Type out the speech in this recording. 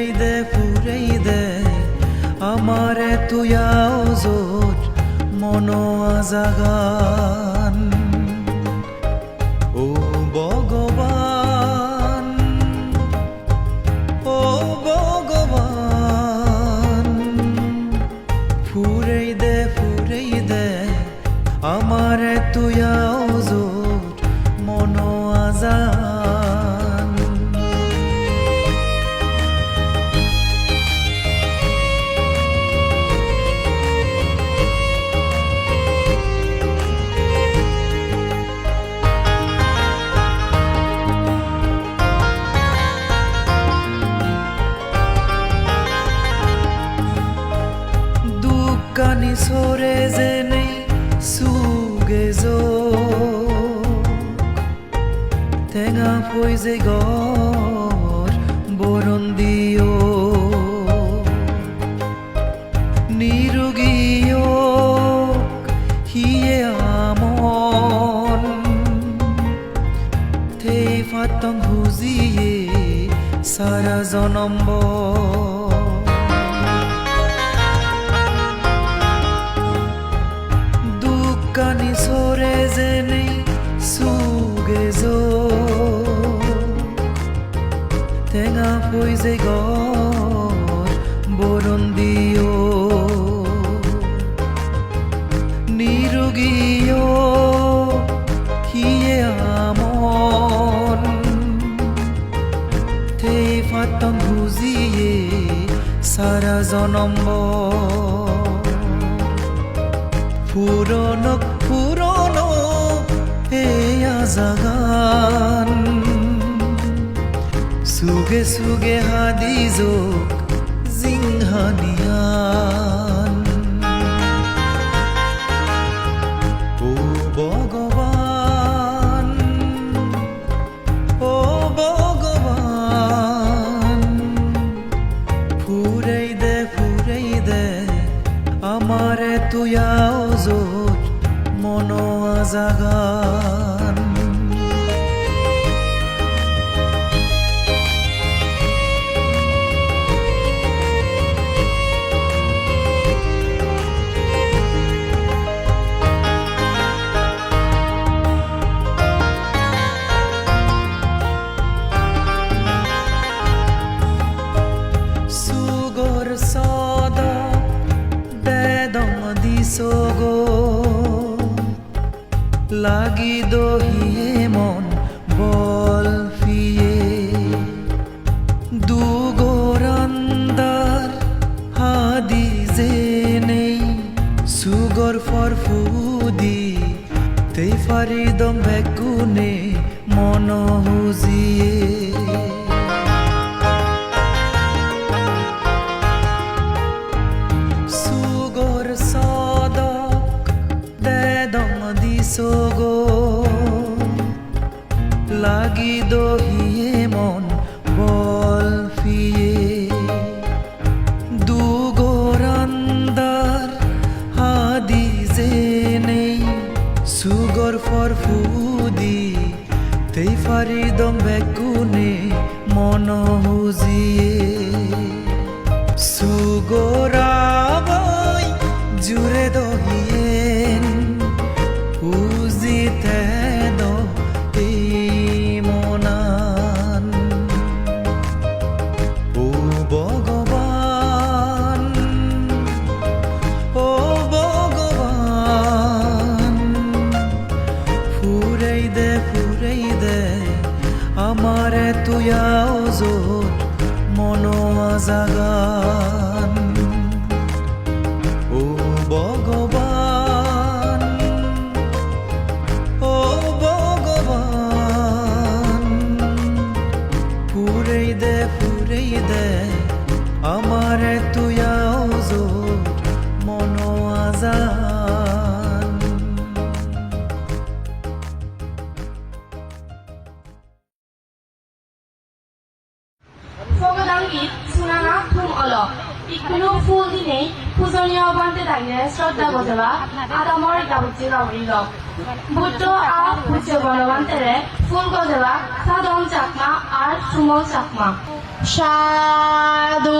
পুরেই দে পুরেই দে আমারে তুয়াও জোর মন আজাগান ও ভগবান ও ভগবান। ফুরেই দে ফুরেই দে আমারে তুয়া দুকানি সরে জেনে সুগে জো টেঙা ফৈ যে গর বরণ দিও। নিৰোগীয় হিয়ে আমন। থেই ফাটং হুজিয়ে সারা জনম্ব ফৈ যে গর বরণ দিও। নিৰোগীয় হিয়ে আমন? থেই ফাটং বুজিয়ে সারা জনম্ব পুরনো পুরনো, এয়া জাগান। সুগে সুগে হাদি যোগ জিংহানিয়ান ও ভগবান ও ভগবান ফুরাই দে ফুরাই দে আমারে তুয়াও জোর মন জাগান। লাগি দহিয়ে মন বল ফিয়ে। দুগোরান্দার হাদি যে নেই, সুগর ফর ফুদি তেই ফারিদম বেগুনে মন হুজিয়ে। লাগি দহিয়ে মন বল ফিয়ে। দুগোরান্দার হাদি যে নেই, সুগর ফর ফুদি তেই ফারিদম বেগুনে মন হুজিয়ে। জাগান। ও ভগবান ও ভগবান ফুরাই দে ফুরাই দে আমার তুয়াও জোর মনো জাগান ইকুনো ফুল পূজনীয় বান্তে দাইনে শ্রদ্ধা গজবা আদামর গাবুচি গাবরি গ বুদ্ধ আ বুঝে বলবান্তেরে ফুল গজবা সাদম চাকমা আর সুমল চাকমা সাধু